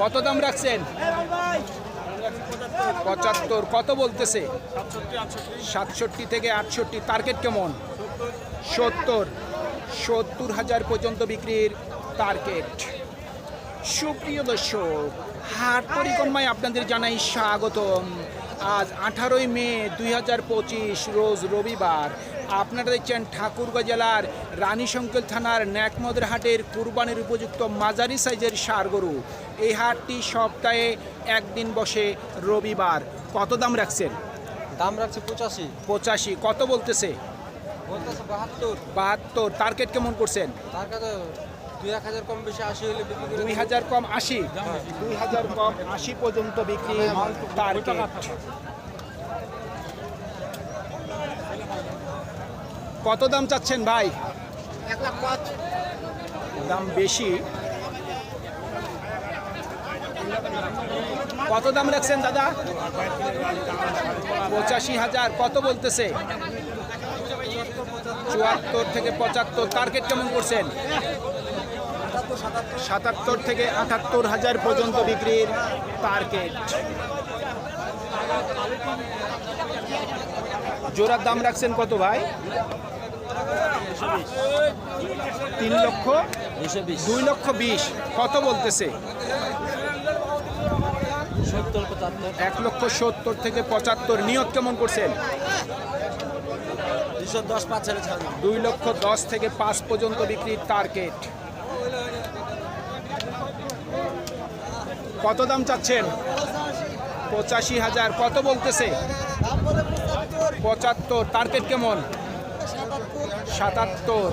কত দাম রাখছেন? পঁচাত্তর। কত বলতেছে? সাতষট্টি থেকে আটষট্টি। টার্গেট কেমন? সত্তর। সত্তর হাজার পর্যন্ত বিক্রির টার্গেট সুপ্রিয় দর্শক, হাট পরিক্রমায় আপনাদের জানাই স্বাগতম। আজ আঠারোই মে দুই হাজার পঁচিশ রোজ রবিবার। আপনারা দেখছেন ঠাকুরগাঁ জেলার রানীশঙ্কল থানার ন্যাকমদের হাটের কুরবানির উপযুক্ত মাঝারি সাইজের সার গরু। এই হাটটি সপ্তাহে একদিন বসে রবিবার। কত দাম রাখছেন? দাম রাখছে পঁচাশি। পঁচাশি। কত বলতেছে? বাহাত্তর। বাহাত্তর। টার্গেট কেমন করছেন? কাছে দুই হাজার কম আশি দুই হাজার কম আশি? দুই হাজার কম আশি পর্যন্ত বিক্রি টার্গেট কত দাম চাচ্ছেন ভাই? দাম বেশি। কত দাম রাখছেন দাদা? পঁচাশি হাজার কত বলতেছে? চুয়াত্তর থেকে পঁচাত্তর টার্গেট কেমন করছেন? সাতাত্তর থেকে আটাত্তর হাজার পর্যন্ত বিক্রির টার্গেট। জোড়ার দাম রাখছেন কত ভাই? তিন লক্ষ দুই লক্ষ বিশ। কত বলতেছে? এক লক্ষ সত্তর থেকে পঁচাত্তর। নিয়ত কেমন করছেন? দুই লক্ষ দশ থেকে পাঁচ পর্যন্ত বিক্রির টার্গেট। কত দাম চাচ্ছেন? পঁচাশি হাজার। কত বলতেছে? পঁচাত্তর। টার্গেট কেমন? সাতাত্তর।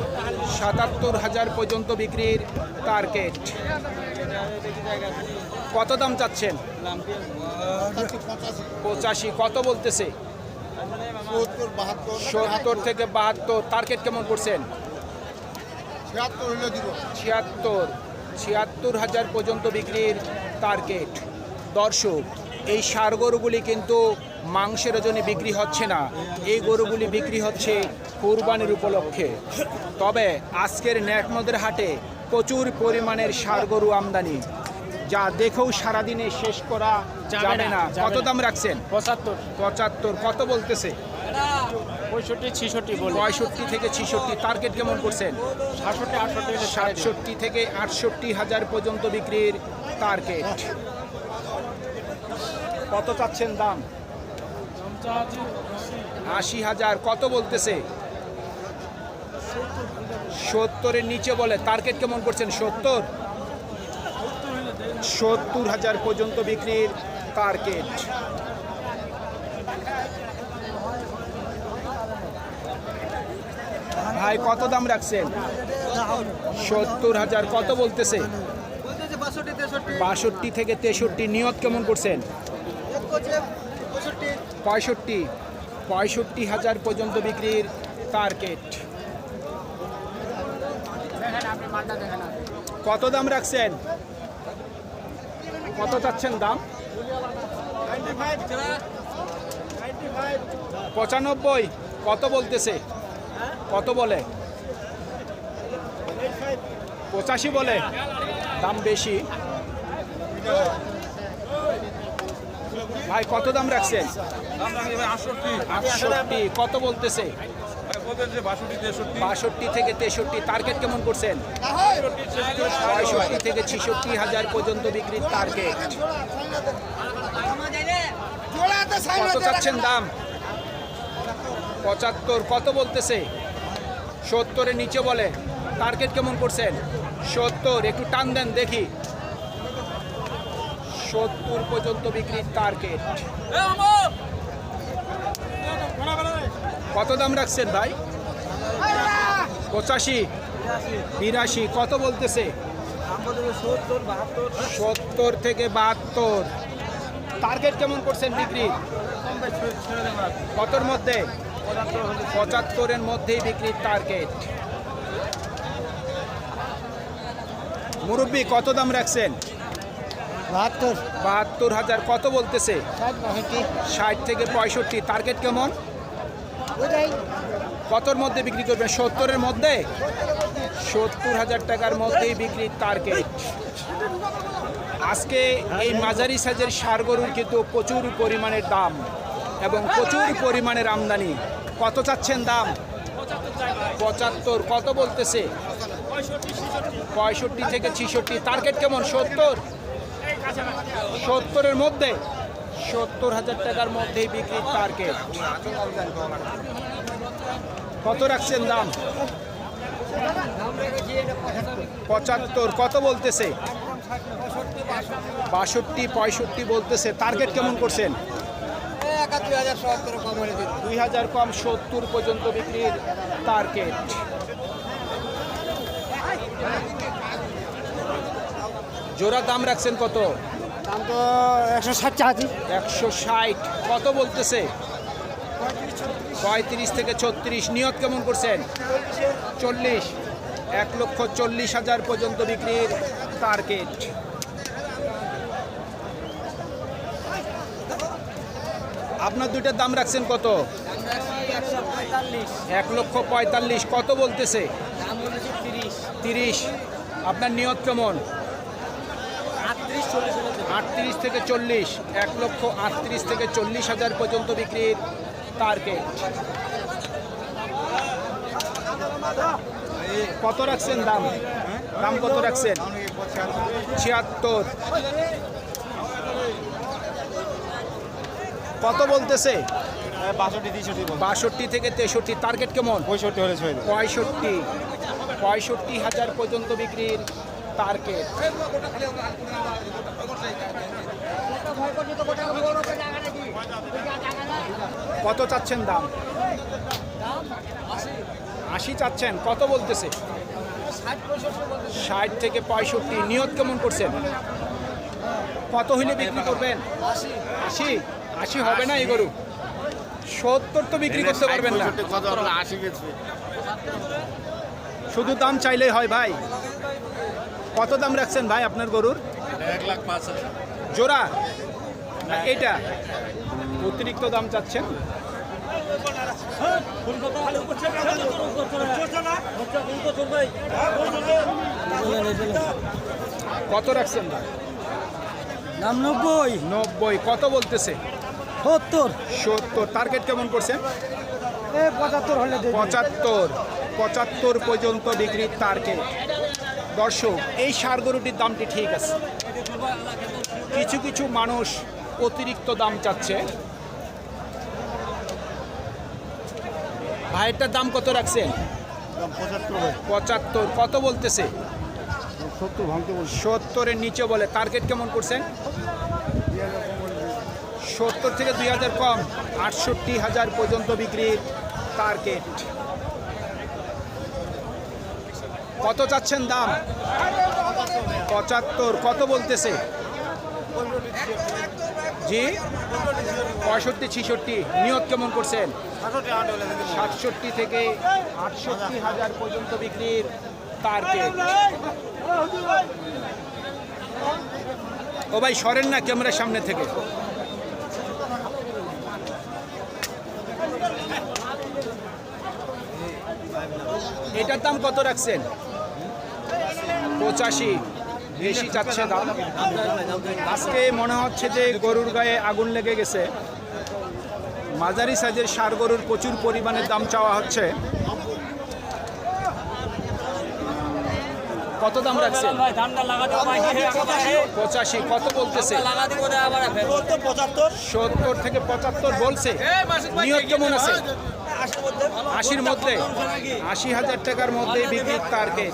সাতাত্তর হাজার পর্যন্ত বিক্রির টার্গেট। কত দাম চাচ্ছেন? পঁচাশি। কত বলতেছে? সত্তর থেকে বাহাত্তর। টার্গেট কেমন করছেন? ছিয়াত্তর ছিয়াত্তর। ছিয়াত্তর হাজার পর্যন্ত বিক্রির টার্গেট। দর্শক এই সার গরুগুলি কিন্তু মাংসের ওজনে বিক্রি হচ্ছে না। এই গরুগুলি বিক্রি হচ্ছে কুরবানির উপলক্ষে। তবে আজকের ন্যাকমদের হাটে প্রচুর পরিমাণের সার গরু আমদানি। যা দেখেও সারাদিনে শেষ করা যাবে না। কত দাম রাখছেন? পঁচাত্তর। পঁচাত্তর। কত বলতেছে? পঁয়ষট্টি ছিষট্টি পঁয়ষট্টি থেকে ছিষট্টি। টার্গেট কেমন করছেন? সাতষট্টি আটষট্টি সাতষট্টি থেকে আটষট্টি হাজার পর্যন্ত বিক্রির টার্গেট। কত চাচ্ছেন দাম? আশি হাজার, কত বলতেছে? সত্তরের নিচে বলে, টার্গেট কেমন করছেন? সত্তর? সত্তর হাজার পর্যন্ত বিক্রির টার্গেট। ভাই, কত দাম রাখছেন? সত্তর হাজার, কত বলতেছে? বাষট্টি থেকে তেষট্টি। নিয়ত কেমন করছেন? পঁয়ষট্টি। পঁয়ষট্টি। হাজার পর্যন্ত বিক্রির টার্গেট কত দাম রাখছেন? কত চাচ্ছেন দাম? পঁচানব্বই। কত বলতেছে? কত বলে? পঁচাশি বলে। দাম বেশি। ভাই কত দাম রাখছেন? আটষট্টি। কত বলতেছে? বাষট্টি থেকে তেষট্টি টার্গেট কেমন করছেন? পঁয়ষট্টি থেকে ছিষট্টি হাজার পর্যন্ত বিক্রির টার্গেট কত চাচ্ছেন দাম? পঁচাত্তর কত বলতেছে? সত্তরের নিচে বলে। টার্গেট কেমন করছেন? সত্তর একটু টান দেন দেখি। সত্তর পর্যন্ত বিক্রির টার্গেট কত দাম রাখছেন ভাই? পঁচাশি। বিরাশি। কত বলতেছে? সত্তর থেকে বাহাত্তর। টার্গেট কেমন করছেন বিক্রি? কতর মধ্যে? পঁচাত্তরের মধ্যেই বিক্রির টার্গেট মুরব্বী, কত দাম রাখছেন? বাহাত্তর। বাহাত্তর হাজার কত বলতেছে? ষাট থেকে পঁয়ষট্টি। টার্গেট কেমন? কতর মধ্যে বিক্রি করবেন? সত্তরের মধ্যে? সত্তর হাজার টাকার মধ্যেই বিক্রির টার্গেট আজকে এই মাঝারি সাইজের সার গরুর কিন্তু প্রচুর পরিমাণের দাম এবং প্রচুর পরিমাণের আমদানি। কত চাচ্ছেন দাম? পঁচাত্তর। কত বলতেছে? পঁয়ষট্টি থেকে ছিষট্টি। টার্গেট কেমন? সত্তর? সত্তরের মধ্যে, সত্তর হাজার টাকার মধ্যেই বিক্রির টার্গেট কত রাখছেন দাম? পঁচাত্তর, কত বলতেছে? বাষট্টি, পঁয়ষট্টি বলতেছে। টার্গেট কেমন করছেন? দুই হাজার কম সত্তর পর্যন্ত বিক্রির টার্গেট জোড়া দাম রাখছেন কত? দাম তো একশো ষাট একশো ষাট। কত বলতেছে? পঁয়ত্রিশ থেকে ছত্রিশ। নিয়ত কেমন করছেন? চল্লিশ। এক লক্ষ চল্লিশ হাজার পর্যন্ত বিক্রির টার্গেট আপনার দুইটার দাম রাখছেন কত? এক লক্ষ পঁয়তাল্লিশ। কত বলতেছে? তিরিশ। আপনার নিয়ত কেমন? আটত্রিশ থেকে চল্লিশ এক লক্ষ আটত্রিশ থেকে চল্লিশ হাজার পর্যন্ত বিক্রির টার্গেট কত রাখছেন দাম? দাম কত রাখছেন? ছিয়াত্তর। কত বলতেছে? বাষট্টি থেকে তেষট্টি। টার্গেট কেমন? পঁয়ষট্টি হলে পঁয়ষট্টি। পঁয়ষট্টি হাজার পর্যন্ত বিক্রির টার্গেট কত চাচ্ছেন দাম? আশি চাচ্ছেন কত বলতেছে? ষাট থেকে পঁয়ষট্টি নিয়ত কেমন করছেন? কত হইলে বিক্রি করবেন? আশি। আশি হবে না এই গরু? সত্তর তো বিক্রি করতে পারবেন না। শুধু দাম চাইলেই হয় ভাই। কত দাম রাখছেন ভাই আপনার গরুর? এক লাখ পাঁচ হাজার জোড়া এটা অতিরিক্ত দাম চাচ্ছেন? কত রাখছেন ভাই? দাম নব্বই। নব্বই। কত বলতেছে? সত্তর। সত্তর। টার্গেট কেমন করছেন? পঁচাত্তর হলে পঁচাত্তর। পঁচাত্তর পর্যন্ত বিক্রির টার্গেট দর্শক এই সার গরুটির দামটি ঠিক আছে। কিছু কিছু মানুষ অতিরিক্ত দাম চাচ্ছে। ভাইয়েরটার দাম কত রাখছেন? পঁচাত্তর কত বলতেছে? সত্তরের নিচে বলে টার্গেট কেমন করছেন? সত্তর থেকে দুই হাজার কম আটষট্টি হাজার পর্যন্ত বিক্রির টার্গেট কত চাচ্ছেন দাম? পঁচাত্তর, কত বলতেছে? জি? পঁয়ষট্টি, ছিষট্টি, নিয়ত কেমন করছেন? সাতষট্টি থেকে আটষট্টি হাজার পর্যন্ত বিক্রির টার্গেট ও ভাই, সরেন না ক্যামেরার সামনে থেকে। এটার দাম কত রাখছেন? পঁচাশি, বেশি চাচ্ছে দাম। আজকে মনে হচ্ছে যে গরুর গায়ে আগুন লেগে গেছে। মাঝারি সাইজের সার গরুর প্রচুর পরিমাণে দাম চাওয়া হচ্ছে। কত দাম রাখছেন? পঁচাশি, কত বলতেছে? সত্তর থেকে পঁচাত্তর বলছে। নিয়ত কেমন আছে? আশির মধ্যে? আশি হাজার টাকার মধ্যে বিক্রির টার্গেট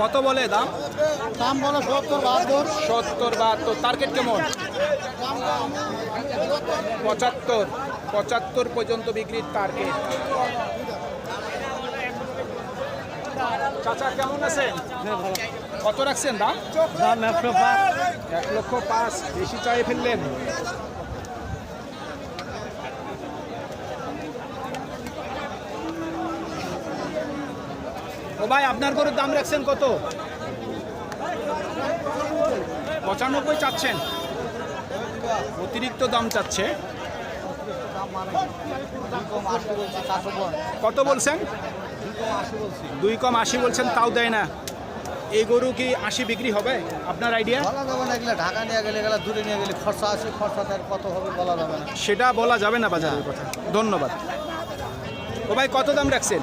কত বলে দাম? দাম বলো সত্তর বাহাত্তর। সত্তর বাহাত্তর। টার্গেট কেমন? পঁচাত্তর। পঁচাত্তর পর্যন্ত বিক্রির টার্গেট চাচা কেমন আছেন? কত রাখছেন দাম? দাম একশো পাঁচ। এক লক্ষ পাঁচ। বেশি চাই ফেললেন। ও ভাই আপনার গরুর দাম রাখছেন কত? পঁচানব্বই চাচ্ছেন। অতিরিক্ত দাম চাচ্ছে। কত বলছেন? দুই কম আশি বলছেন তাও দেয় না। এই গরু কি আশি বিক্রি হবে? আপনার আইডিয়া বলা যাবে না এগুলো ঢাকা নিয়ে গেলে এগুলো দূরে নিয়ে গেলে খরচা আছে খরচা তার কত হবে বলা যাবে না। সেটা বলা যাবে না বাজারের কথা। ধন্যবাদ। ও ভাই কত দাম রাখছেন?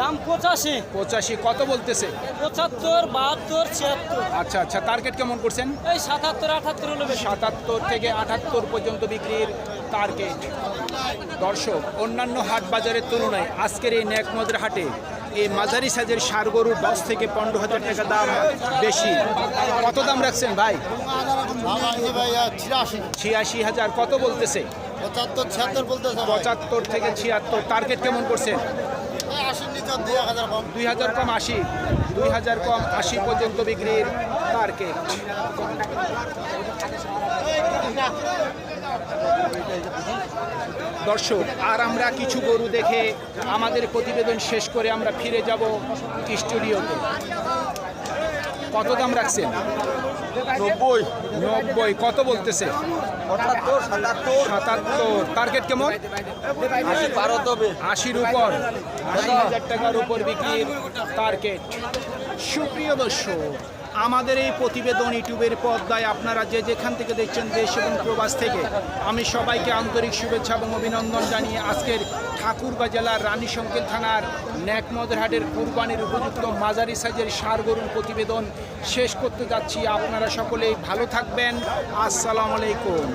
দাম পঁচাশি। পঁচাশি কত বলতেছে? পঁচাত্তর বাহাত্তর ছিয়াত্তর। আচ্ছা আচ্ছা টার্গেট কেমন করছেন? এই সাতাত্তর আটাত্তর হলো সাতাত্তর থেকে আটাত্তর পর্যন্ত বিক্রির টার্গেট দর্শক অন্যান্য হাট বাজারের তুলনায় আজকের এই ন্যাকমদের হাটে এই মাঝারি সাইজের সার গরু দশ থেকে পনেরো হাজার টাকা দাম বেশি। কত দাম রাখছেন ভাই? ছিয়াশি ছিয়াশি হাজার কত বলতেছে? পঁচাত্তর ছিয়াত্তর বলতেছে পঁচাত্তর থেকে ছিয়াত্তর। টার্গেট কেমন করছেন? দুই হাজার কম। আশি, দুই হাজার কম আশি পর্যন্ত বিক্রির টার্গেট। দর্শক, আর আমরা কিছু গরু দেখে আমাদের প্রতিবেদন শেষ করে আমরা ফিরে যাব স্টুডিওতে। কত দাম রাখছেন? নব্বই। নব্বই কত বলতেছে? সাতাত্তর টার্গেট কেমন? আশির উপর। আশি হাজার টাকার উপর বিক্রির টার্গেট সুপ্রিয় দর্শক আমাদের এই প্রতিবেদন ইউটিউবের পর্দায় আপনারা যে যেখান থেকে দেখছেন দেশ এবং প্রবাস থেকে আমি সবাইকে আন্তরিক শুভেচ্ছা এবং অভিনন্দন জানিয়ে আজকের ঠাকুরগাঁ জেলার রানী সংকেল থানার ন্যাকমদরহাটের কুরবানির উপযুক্ত মাঝারি সাইজের সার গরুর প্রতিবেদন শেষ করতে যাচ্ছি। আপনারা সকলেই ভালো থাকবেন। আসসালামু আলাইকুম।